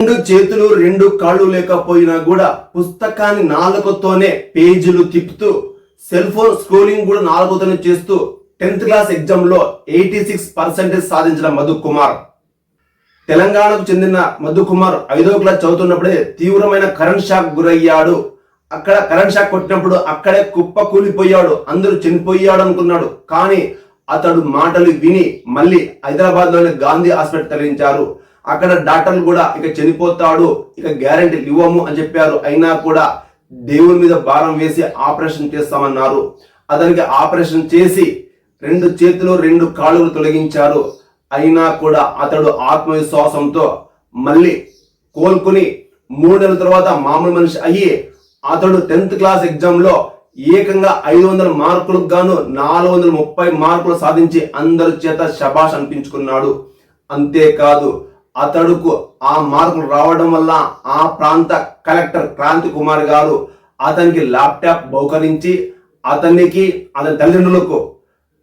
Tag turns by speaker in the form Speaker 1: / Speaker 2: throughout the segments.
Speaker 1: రెండు చేతులు రెండు కాళ్ళు లేకపోయినా కూడా పుస్తకాన్ని నాలుగుతోనే పేజీలు తిప్పుతూ సెల్ ఫోన్ స్క్రోలింగ్ కూడా నాలుగుతోనే చేస్తూ టెన్త్ క్లాస్ ఎగ్జామ్లో ఎయిటీ సిక్స్ పర్సెంటేజ్ సాధించిన మధు కుమార్. తెలంగాణకు చెందిన మధు కుమార్ ఐదో క్లాస్ చదువుతున్నప్పుడే తీవ్రమైన కరెంట్ షాక్ గురయ్యాడు. అక్కడ కరెంట్ షాక్ కొట్టినప్పుడు అక్కడే కుప్ప కూలిపోయాడు. అందరూ చనిపోయాడు అనుకున్నాడు. కానీ అతడు మాటలు విని మళ్ళీ హైదరాబాద్లోని గాంధీ హాస్పిటల్ తరలించారు. అక్కడ డాక్టర్లు కూడా ఇక చనిపోతాడు ఇక గ్యారంటీ ఇవ్వము అని చెప్పారు. అయినా కూడా దేవుని మీద భారం వేసి ఆపరేషన్ చేస్తామన్నారు. అతనికి ఆపరేషన్ చేసి రెండు చేతులు రెండు కాళ్ళు తొలగించారు. అయినా కూడా అతడు ఆత్మవిశ్వాసంతో మళ్ళీ కోలుకుని మూడు నెలల తర్వాత మామూలు మనిషి అయ్యి అతడు టెన్త్ క్లాస్ ఎగ్జామ్లో ఏకంగా ఐదు వందల మార్కులకు గాను నాలుగు వందల ముప్పై మార్కులు సాధించి అందరి చేత శబాష్ అనిపించుకున్నాడు. అంతేకాదు అతడుకు ఆ మార్కులు రావడం వల్ల ఆ ప్రాంత కలెక్టర్ క్రాంతి కుమార్ గారు అతనికి ల్యాప్టాప్ బహుకరించి అతనికి అతని తల్లిదండ్రులకు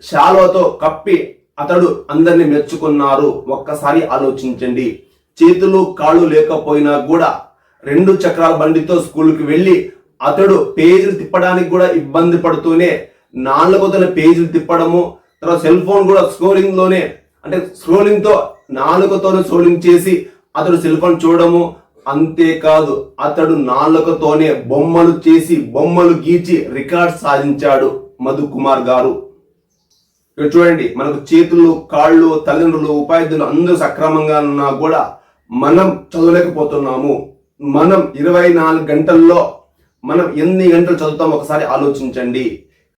Speaker 1: శాలువతో కప్పి అతడు అందరిని మెచ్చుకున్నారు. ఒక్కసారి ఆలోచించండి. చేతులు కాళ్ళు లేకపోయినా కూడా రెండు చక్రాల బండితో స్కూల్కి వెళ్ళి అతడు పేజీలు తిప్పడానికి కూడా ఇబ్బంది పడుతూనే నాలుగు తన పేజీలు తిప్పడము తర్వాత సెల్ ఫోన్ కూడా స్క్రోలింగ్లోనే అంటే స్క్రోలింగ్తో నాలుకతోనే నాలుగుతోనే చేసి అతడు సెల్ చూడము అంతేకాదు అతడు నాలుకతోనే బొమ్మలు చేసి బొమ్మలు గీచి రికార్డ్ సాధించాడు మధు కుమార్ గారు. ఇక్కడ చూడండి మనకు చేతులు కాళ్ళు తల్లిదండ్రులు ఉపాధ్యాయులు అందరూ సక్రమంగా ఉన్నా కూడా మనం చదవలేకపోతున్నాము. మనం ఇరవై నాలుగు గంటల్లో మనం ఎన్ని గంటలు చదువుతాం ఒకసారి ఆలోచించండి.